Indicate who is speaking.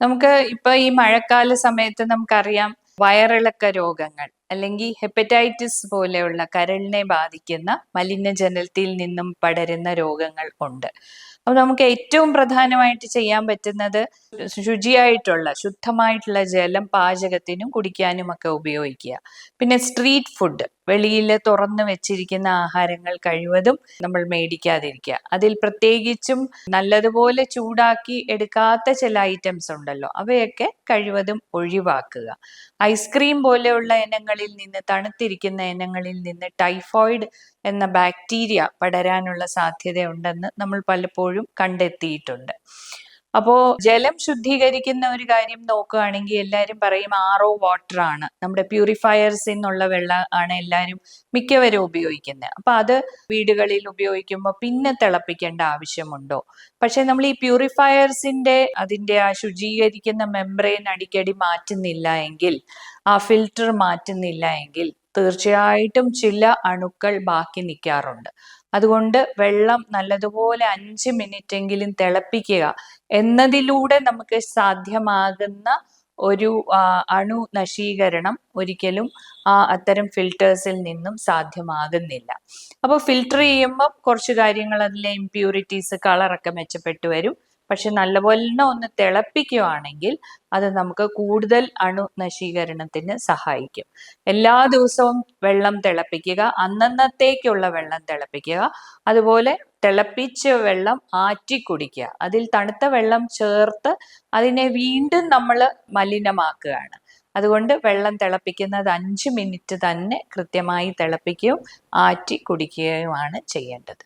Speaker 1: നമുക്ക് ഇപ്പൊ ഈ മഴക്കാല സമയത്ത് നമുക്കറിയാം വയറിളക്ക രോഗങ്ങൾ. അല്ലെങ്കിൽ ഹെപ്പറ്റൈറ്റിസ് പോലെയുള്ള കരളിനെ ബാധിക്കുന്ന മലിനജലത്തിൽ നിന്നും പടരുന്ന രോഗങ്ങൾ ഉണ്ട്. അപ്പൊ നമുക്ക് ഏറ്റവും പ്രധാനമായിട്ട് ചെയ്യാൻ പറ്റുന്നത് ശുചിയായിട്ടുള്ള ശുദ്ധമായിട്ടുള്ള ജലം പാചകത്തിനും കുടിക്കാനും ഒക്കെ ഉപയോഗിക്കുക. പിന്നെ സ്ട്രീറ്റ് ഫുഡ് വെളിയിൽ തുറന്നു വെച്ചിരിക്കുന്ന ആഹാരങ്ങൾ കഴിവതും നമ്മൾ മേടിക്കാതിരിക്കുക. അതിൽ പ്രത്യേകിച്ചും നല്ലതുപോലെ ചൂടാക്കി എടുക്കാത്ത ചില ഐറ്റംസ് ഉണ്ടല്ലോ അവയൊക്കെ കഴിവതും ഒഴിവാക്കുക. ഐസ്ക്രീം പോലെയുള്ള ഇനങ്ങളിൽ നിന്ന് തണുത്തിരിക്കുന്ന ഇനങ്ങളിൽ നിന്ന് ടൈഫോയിഡ് എന്ന ബാക്ടീരിയ പടരാനുള്ള സാധ്യതയുണ്ടെന്ന് നമ്മൾ പലപ്പോഴും കണ്ടെത്തിയിട്ടുണ്ട്. അപ്പോ ജലം ശുദ്ധീകരിക്കുന്ന ഒരു കാര്യം നോക്കുകയാണെങ്കിൽ എല്ലാവരും പറയും ആർ ഒ വാട്ടർ ആണ്. നമ്മുടെ പ്യൂരിഫയർസ് എന്നുള്ള വെള്ളം ആണ് എല്ലാവരും മിക്കവരും ഉപയോഗിക്കുന്നത് അപ്പൊ അത് വീടുകളിൽ ഉപയോഗിക്കുമ്പോൾ പിന്നെ തിളപ്പിക്കേണ്ട ആവശ്യമുണ്ടോ? പക്ഷെ നമ്മൾ ഈ പ്യൂരിഫയർസിന്റെ അതിന്റെ ആ ശുചീകരിക്കുന്ന മെംബ്രെയിൻ അടിക്കടി മാറ്റുന്നില്ല എങ്കിൽ ആ ഫിൽറ്റർ മാറ്റുന്നില്ല എങ്കിൽ തീർച്ചയായിട്ടും ചില അണുക്കൾ ബാക്കി നിൽക്കാറുണ്ട് അതുകൊണ്ട് വെള്ളം നല്ലതുപോലെ അഞ്ച് മിനിറ്റ് എങ്കിലും തിളപ്പിക്കുക. എന്നതിലൂടെ നമുക്ക് സാധ്യമാകുന്ന ഒരു അണു നശീകരണം ഒരിക്കലും ആ അത്തരം ഫിൽറ്റേഴ്സിൽ നിന്നും സാധ്യമാകുന്നില്ല. അപ്പോൾ ഫിൽട്ടർ ചെയ്യുമ്പോൾ കുറച്ച് കാര്യങ്ങൾ അതിലെ ഇംപ്യൂരിറ്റീസ് കളറൊക്കെ മെച്ചപ്പെട്ടു വരും. പക്ഷെ നല്ലപോലെ ഒന്ന് തിളപ്പിക്കുകയാണെങ്കിൽ അത് നമുക്ക് കൂടുതൽ അണു നശീകരണത്തിന് സഹായിക്കും. എല്ലാ ദിവസവും വെള്ളം തിളപ്പിക്കുക അന്നന്നത്തേക്കുള്ള വെള്ളം തിളപ്പിക്കുക അതുപോലെ തിളപ്പിച്ച വെള്ളം ആറ്റി കുടിക്കുക. അതിൽ തണുത്ത വെള്ളം ചേർത്ത് അതിനെ വീണ്ടും നമ്മൾ മലിനമാക്കുകയാണ്. അതുകൊണ്ട് വെള്ളം തിളപ്പിക്കുന്നത് അഞ്ച് മിനിറ്റ് തന്നെ കൃത്യമായി തിളപ്പിക്കുകയും ആറ്റി കുടിക്കുകയുമാണ് ചെയ്യേണ്ടത്.